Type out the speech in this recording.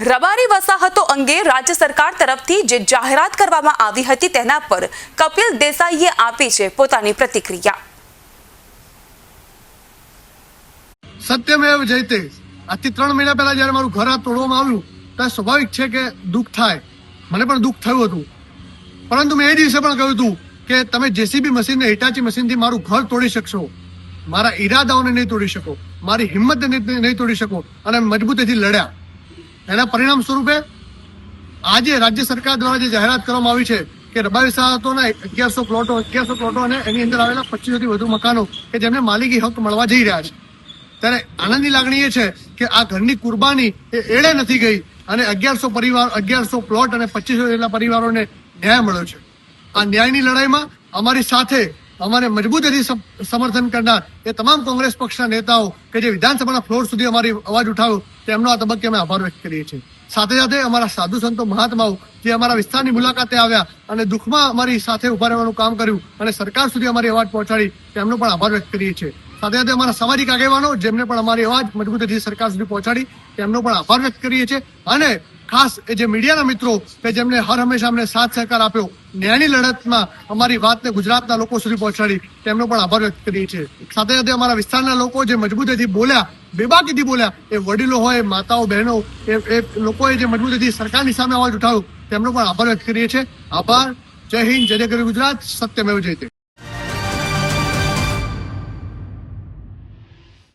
રબારી વસાહતો અંગે રાજ્ય સરકાર તરફથી જે જાહેરાત કરવામાં આવી હતી તેના પર કપિલ દેસાઈએ આપી છે પોતાની પ્રતિક્રિયા. સત્યમેવ જયતે આજથી ત્રણ મહિના પહેલા જ્યારે મારું ઘર તોડવામાં આવ્યું, ત્યારે સ્વાભાવિક છે કે દુઃખ થાય. મને પણ દુઃખ થયું હતું. પરંતુ મેં એ દિવસે પણ કહ્યું હતું કે તમે જેસીબી મશીનને હિટાચી મશીનથી મારું ઘર તોડી શકશો. મારા ઈરાદાઓને નહીં તોડી શકો. મારી હિંમતને નહીં તોડી શકો. અને મજબૂતીથી લડ્યા. એના પરિણામ સ્વરૂપે આજે રાજ્ય સરકાર દ્વારા જે જાહેરાત કરવામાં આવી છે કે રબારી સાહતોના અગિયારસો પ્લોટો અગિયારસો પ્લોટો અને એની અંદર આવેલા પચીસોથી વધુ મકાનો કે જેમને માલિકી હક મળવા જઈ રહ્યા છે. ત્યારે આનંદની લાગણી એ છે કે આ ઘરની કુરબાની એ એળે નથી ગઈ અને અગિયારસો પરિવાર, અગિયારસો પ્લોટ અને પચીસો જેટલા પરિવારોને ન્યાય મળ્યો છે. આ ન્યાયની લડાઈમાં અમારી સાથે અમારે મજબૂતીથી સમ- સમર્થન કરનાર એ તમામ કોંગ્રેસ પક્ષના નેતાઓ કે જે વિધાનસભાના ફ્લોર સુધી અમારી અવાજ ઉઠાવ્યો તેમનો આ તબક્કે અમે આભાર વ્યક્ત કરીએ છીએ. સાથે સાથે અમારા સાધુ સંતો મહાત્માઓ જે અમારા વિસ્તારની મુલાકાતે આવ્યા અને દુઃખમાં અમારી સાથે ઊભા રહેવાનું કામ કર્યું અને સરકાર સુધી અમારી અવાજ પહોંચાડી તેમનો પણ આભાર વ્યક્ત કરીએ છીએ. સાથે સાથે અમારા સામાજિક આગેવાનો જેમને પણ અમારી અવાજ મજબૂતીથી સરકાર સુધી પહોંચાડી તેમનો પણ આભાર વ્યક્ત કરીએ છીએ અને ખાસ એ જે મીડિયાના મિત્રો કે જેમને હર હંમેશા અમને સાથ સહકાર આપ્યો, ન્યાયની લડતમાં અમારી વાતને ગુજરાતના લોકો સુધી પહોંચાડી, તેમનો પણ આભાર વ્યક્ત કરીએ છીએ. સાથે સાથે અમારા વિસ્તારના લોકો જે મજબૂતીથી બોલ્યા, બેબાકીથી બોલ્યા, એ વડીલો હોય, માતાઓ, બહેનો, એ એ લોકોએ જે મજબૂતીથી સરકારની સામે અવાજ ઉઠાવ્યો, તેમનો પણ આભાર વ્યક્ત કરીએ છીએ. આભાર. જય હિન્દ, જય જય ગુજરાત, સત્યમેવ જયતે